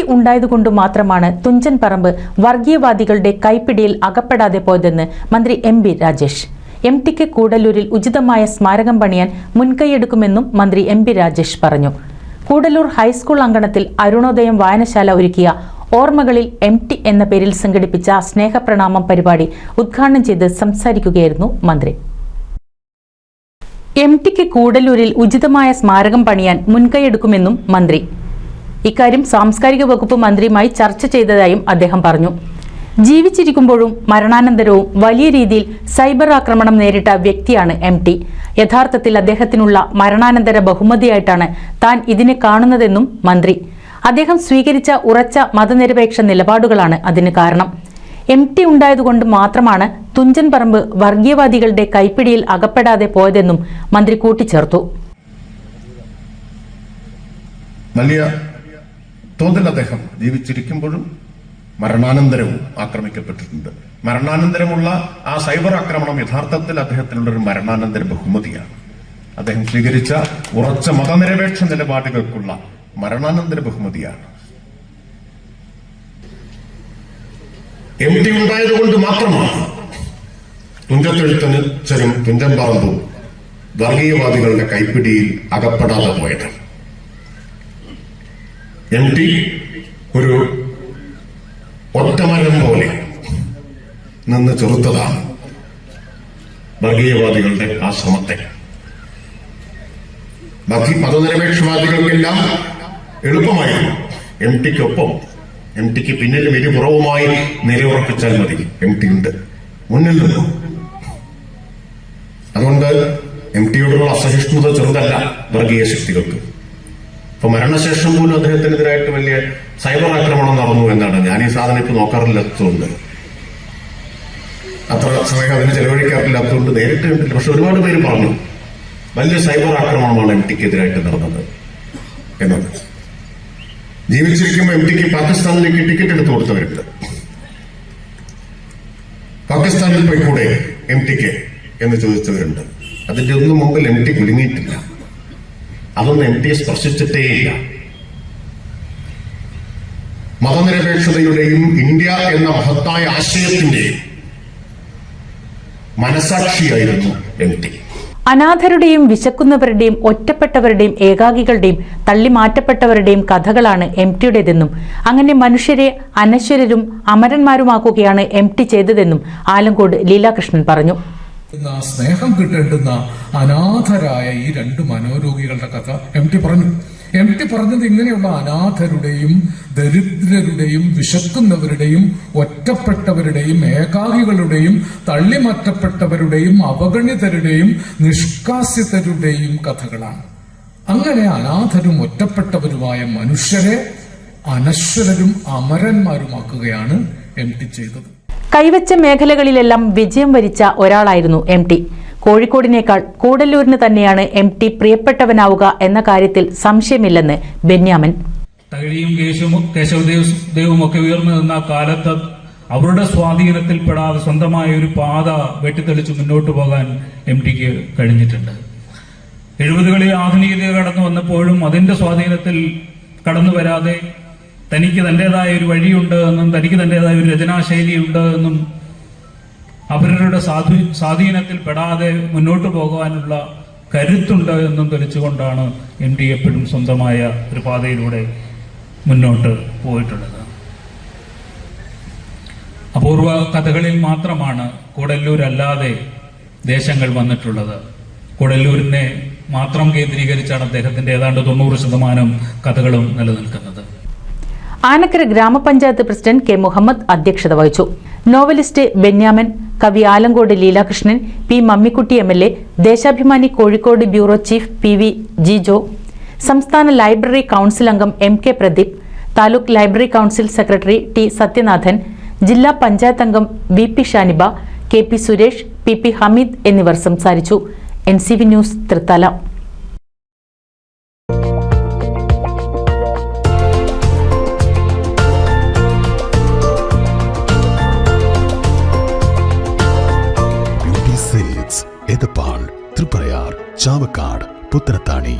T ഉണ്ടായതുകൊണ്ട് മാത്രമാണ് തുഞ്ചൻ പറമ്പ് വർഗീയവാദികളുടെ കൈപ്പിടിയിൽ അകപ്പെടാതെ പോയതെന്ന് മന്ത്രി എം ബി രാജേഷ്. എം ടിക്ക് കൂടല്ലൂരിൽ ഉചിതമായ സ്മാരകം പണിയാൻ മുൻകൈയെടുക്കുമെന്നും മന്ത്രി എം ബി രാജേഷ് പറഞ്ഞു. കൂടല്ലൂർ ഹൈസ്കൂൾ അങ്കണത്തിൽ അരുണോദയം വായനശാല ഒരുക്കിയ ഓർമ്മകളിൽ എം ടി എന്ന പേരിൽ സംഘടിപ്പിച്ച സ്നേഹപ്രണാമം പരിപാടി ഉദ്ഘാടനം ചെയ്ത് സംസാരിക്കുകയായിരുന്നു മന്ത്രി. എം ടിക്ക് കൂടല്ലൂരിൽ ഉചിതമായ സ്മാരകം പണിയാൻ മുൻകൈയെടുക്കുമെന്നും മന്ത്രി. ഇക്കാര്യം സാംസ്കാരിക വകുപ്പ് മന്ത്രിയുമായി ചർച്ച ചെയ്തതായും അദ്ദേഹം പറഞ്ഞു. ജീവിച്ചിരിക്കുമ്പോഴും മരണാനന്തരവും വലിയ രീതിയിൽ സൈബർ ആക്രമണം നേരിട്ട വ്യക്തിയാണ് എം ടി. യഥാർത്ഥത്തിൽ അദ്ദേഹത്തിനുള്ള മരണാനന്തര ബഹുമതിയായിട്ടാണ് താൻ ഇതിനെ കാണുന്നതെന്നും മന്ത്രി. അദ്ദേഹം സ്വീകരിച്ച ഉറച്ച മതനിരപേക്ഷ നിലപാടുകളാണ് അതിന് കാരണം. എം ടി ഉണ്ടായതുകൊണ്ട് മാത്രമാണ് തുഞ്ചൻ പറമ്പ് വർഗീയവാദികളുടെ കൈപ്പിടിയിൽ അകപ്പെടാതെ പോയതെന്നും മന്ത്രി കൂട്ടിച്ചേർത്തു. തോതിൽ അദ്ദേഹം ജീവിച്ചിരിക്കുമ്പോഴും മരണാനന്തരവും ആക്രമിക്കപ്പെട്ടിട്ടുണ്ട്. മരണാനന്തരമുള്ള ആ സൈബർ ആക്രമണം യഥാർത്ഥത്തിൽ അദ്ദേഹത്തിനുള്ള ഒരു മരണാനന്തര ബഹുമതിയാണ്. അദ്ദേഹം സ്വീകരിച്ച ഉറച്ച മതനിരപേക്ഷ നിലപാടുകൾക്കുള്ള മരണാനന്തര ബഹുമതിയാണ്. എം ടി ഉണ്ടായതുകൊണ്ട് മാത്രമാണ് തുഞ്ചത്തെഴുത്തന് ചരും തുഞ്ചൻ പറമ്പും വർഗീയവാദികളുടെ കൈപ്പിടിയിൽ അകപ്പെടാതെ പോയത്. എം ടി ഒരു ഒറ്റമരം പോലെ നിന്ന് ചെറുത്തതാണ് വർഗീയവാദികളുടെ ആ ശ്രമത്തെ ബാക്കി മതനിരപേക്ഷവാദികൾക്കെല്ലാം എളുപ്പമായിരുന്നു. എം ടിക്കൊപ്പം എം ടിക്ക് പിന്നിലും ഇരുപുറവുമായി നിലയുറപ്പിച്ചാൽ മതി. എം ടി ഉണ്ട്. മുന്നിൽ നിന്നു? അതുകൊണ്ട് എം ടിയോടുള്ള അസഹിഷ്ണുത ചെറുതല്ല വർഗീയ ശക്തികൾക്ക്. ഇപ്പൊ മരണശേഷം പോലും അദ്ദേഹത്തിനെതിരായിട്ട് വലിയ സൈബർ ആക്രമണം നടന്നു എന്നാണ്. ഞാൻ ഈ സാധനം ഇപ്പൊ നോക്കാറില്ലാത്തതുകൊണ്ട്. അത്ര സമയം അതിന് ചെലവഴിക്കാറില്ലാത്തതുകൊണ്ട് നേരിട്ട് കണ്ടില്ല പക്ഷെ ഒരുപാട് പേര് പറഞ്ഞു വലിയ സൈബർ ആക്രമണമാണ് എം ടിക്കെതിരായിട്ട് നടന്നത് എന്നത്. ജീവിച്ചിരിക്കുമ്പോൾ എം ടിക്ക് പാകിസ്ഥാനിലേക്ക് ടിക്കറ്റ് എടുത്തു കൊടുത്തവരുണ്ട്. പാകിസ്ഥാനിൽ പോയിക്കൂടെ എം ടിക്ക് എന്ന് ചോദിച്ചവരുണ്ട്. അതിന്റെ ഒന്നും മുമ്പിൽ എം ടി കുലുങ്ങിയിട്ടില്ല അതൊന്നും എം ടിയെ സ്പർശിച്ചിട്ടേയില്ല മതനിരപേക്ഷതയുടെയും ഇന്ത്യ എന്ന മഹത്തായ ആശയത്തിന്റെയും മനസാക്ഷിയായിരുന്നു എം ടി. അനാഥരുടെയും വിശക്കുന്നവരുടെയും ഒറ്റപ്പെട്ടവരുടെയും ഏകാഗികളുടെയും തള്ളിമാറ്റപ്പെട്ടവരുടെയും കഥകളാണ് എം ടിയുടേതെന്നും അങ്ങനെ മനുഷ്യരെ അനശ്വരരും അമരന്മാരുമാക്കുകയാണ് എം ടി ചെയ്തതെന്നും ആലങ്കോട് ലീലാകൃഷ്ണൻ പറഞ്ഞു. കിട്ടുന്ന സ്നേഹം കിട്ടേണ്ടുന്ന അനാഥരായ ഈ രണ്ട് മനോരോഗികളുടെ കഥ എം ടി പറഞ്ഞു. എം ടി പറഞ്ഞത് ഇങ്ങനെയുള്ള അനാഥരുടെയും ദരിദ്രരുടെയും വിശക്കുന്നവരുടെയും ഒറ്റപ്പെട്ടവരുടെയും ഏകാഗികളുടെയും തള്ളിമാറ്റപ്പെട്ടവരുടെയും അവഗണിതരുടെയും നിഷ്കാസിതരുടെയും കഥകളാണ്. അങ്ങനെ അനാഥരും ഒറ്റപ്പെട്ടവരുമായ മനുഷ്യരെ അനശ്വരരും അമരന്മാരുമാക്കുകയാണ് എം ടി ചെയ്തത്. കൈവച്ച മേഖലകളിലെല്ലാം വിജയം വരിച്ച ഒരാളായിരുന്നു എം ടി. കോഴിക്കോടിനേക്കാൾ കൂടല്ലൂരിന് തന്നെയാണ് എം ടി പ്രിയപ്പെട്ടവനാവുക എന്ന കാര്യത്തിൽ സംശയമില്ലെന്ന് ബെന്യാമൻ. തകഴിയും കേശവും ഒക്കെ ഉയർന്നു നിന്ന കാലത്ത് അവരുടെ സ്വാധീനത്തിൽപ്പെടാതെ സ്വന്തമായ ഒരു പാത വെട്ടിത്തെളിച്ച് മുന്നോട്ട് പോകാൻ എം ടിക്ക് കഴിഞ്ഞിട്ടുണ്ട്. എഴുപതുകളിൽ ആധുനികത കടന്നു വന്നപ്പോഴും അതിന്റെ സ്വാധീനത്തിൽ കടന്നു വരാതെ തനിക്ക് തന്റെതായ ഒരു വഴിയുണ്ട് എന്നും തനിക്ക് തന്റെതായ ഒരു രചനാശൈലിയുണ്ട് എന്നും അവരുടെ സാധു സ്വാധീനത്തിൽ പെടാതെ മുന്നോട്ട് പോകാനുള്ള കരുത്തുണ്ട് എന്നും തെളിച്ചുകൊണ്ടാണ് എം ഡി എപ്പോഴും സ്വന്തമായ ഒരു പാതയിലൂടെ മുന്നോട്ട് പോയിട്ടുള്ളത്. അപൂർവ കഥകളിൽ മാത്രമാണ് കൂടല്ലൂരല്ലാതെ ദേശങ്ങൾ വന്നിട്ടുള്ളത്. കൂടല്ലൂരിനെ മാത്രം കേന്ദ്രീകരിച്ചാണ് അദ്ദേഹത്തിന്റെ ഏതാണ്ട് തൊണ്ണൂറ് ശതമാനം കഥകളും നിലനിൽക്കുന്നത്. ആനക്കര ഗ്രാമപഞ്ചായത്ത് പ്രസിഡന്റ് കെ മുഹമ്മദ് അധ്യക്ഷത വഹിച്ചു. നോവലിസ്റ്റ് ബെന്യാമൻ കവി Alankode Leelakrishnan P Mammikutty M L A Deshabhimani Kozhikode bureau chief P V Jijo സംസ്ഥാന ലൈബ്രറി കൗൺസിൽ അംഗം M K Pradeep taluk library council secretary T Sathyanathan ജില്ലാ പഞ്ചായത്ത് അംഗം V P Shaniba K P Suresh P P Hameed എന്നിവർ സംസാരിച്ചു. N C V news Thrithala. Chavakkad Puthanathani